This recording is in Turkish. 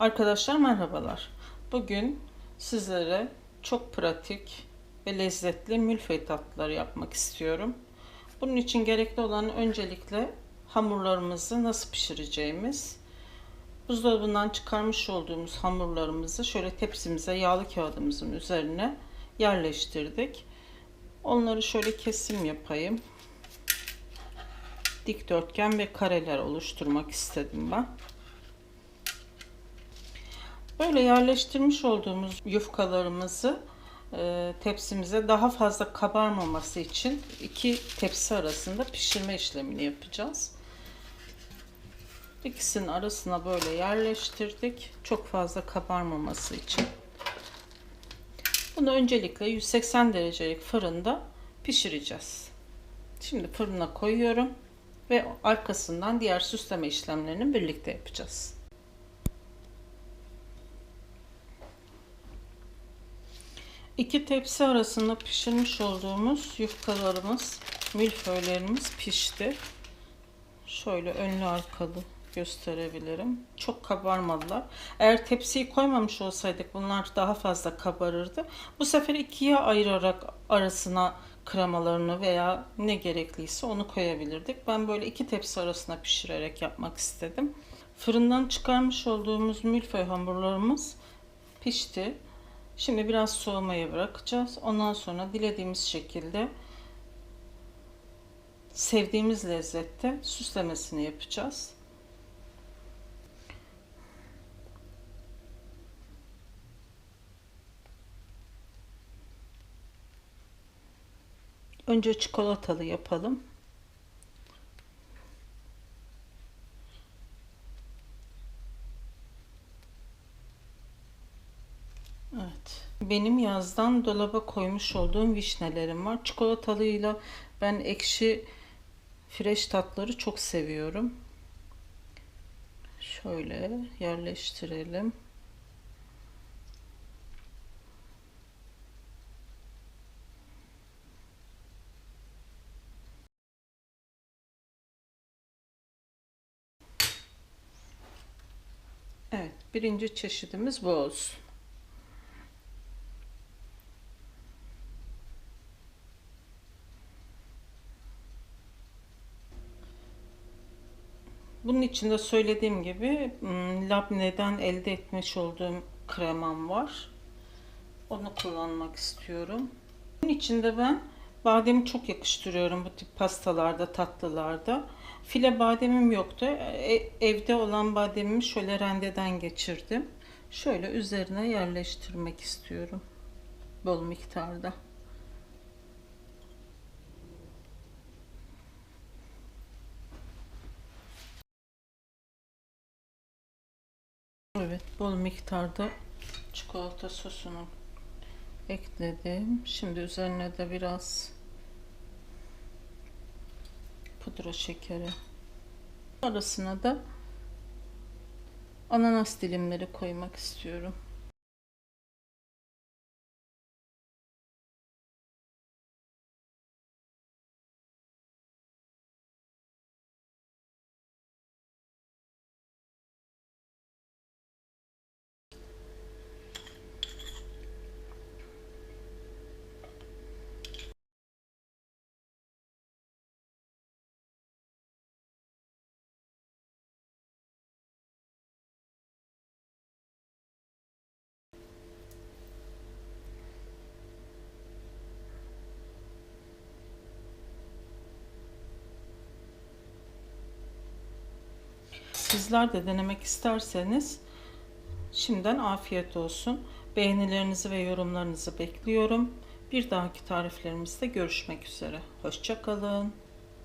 Arkadaşlar merhabalar. Bugün sizlere çok pratik ve lezzetli milföy tatlıları yapmak istiyorum. Bunun için gerekli olan öncelikle hamurlarımızı nasıl pişireceğimiz. Buzdolabından çıkarmış olduğumuz hamurlarımızı şöyle tepsimize yağlı kağıdımızın üzerine yerleştirdik. Onları şöyle kesim yapayım. Dikdörtgen ve kareler oluşturmak istedim ben. Böyle yerleştirmiş olduğumuz yufkalarımızı e, tepsimize daha fazla kabarmaması için iki tepsi arasında pişirme işlemini yapacağız. İkisinin arasına böyle yerleştirdik. Çok fazla kabarmaması için. Bunu öncelikle 180 derecelik fırında pişireceğiz. Şimdi fırına koyuyorum ve arkasından diğer süsleme işlemlerini birlikte yapacağız. İki tepsi arasında pişirmiş olduğumuz yufkalarımız, milföylerimiz pişti. Şöyle önlü arkalı gösterebilirim. Çok kabarmadılar. Eğer tepsiyi koymamış olsaydık bunlar daha fazla kabarırdı. Bu sefer ikiye ayırarak arasına kremalarını veya ne gerekliyse onu koyabilirdik. Ben böyle iki tepsi arasına pişirerek yapmak istedim. Fırından çıkarmış olduğumuz milföy hamurlarımız pişti. Şimdi biraz soğumaya bırakacağız. Ondan sonra dilediğimiz şekilde sevdiğimiz lezzette süslemesini yapacağız. Önce çikolatalı yapalım. Evet. Benim yazdan dolaba koymuş olduğum vişnelerim var. Çikolatalıyla ben ekşi fresh tatları çok seviyorum. Şöyle yerleştirelim. Evet, birinci çeşidimiz bu olsun. Bunun içinde söylediğim gibi labneden elde etmiş olduğum kremam var. Onu kullanmak istiyorum. Bunun içinde ben bademi çok yakıştırıyorum bu tip pastalarda, tatlılarda. File bademim yoktu. E, evde olan bademimi şöyle rendeden geçirdim. Şöyle üzerine yerleştirmek istiyorum. Bol miktarda. Evet, bol miktarda çikolata sosunu ekledim. Şimdi üzerine de biraz pudra şekeri. Arasına da ananas dilimleri koymak istiyorum. Sizler de denemek isterseniz şimdiden afiyet olsun. Beğenilerinizi ve yorumlarınızı bekliyorum. Bir dahaki tariflerimizde görüşmek üzere. Hoşçakalın.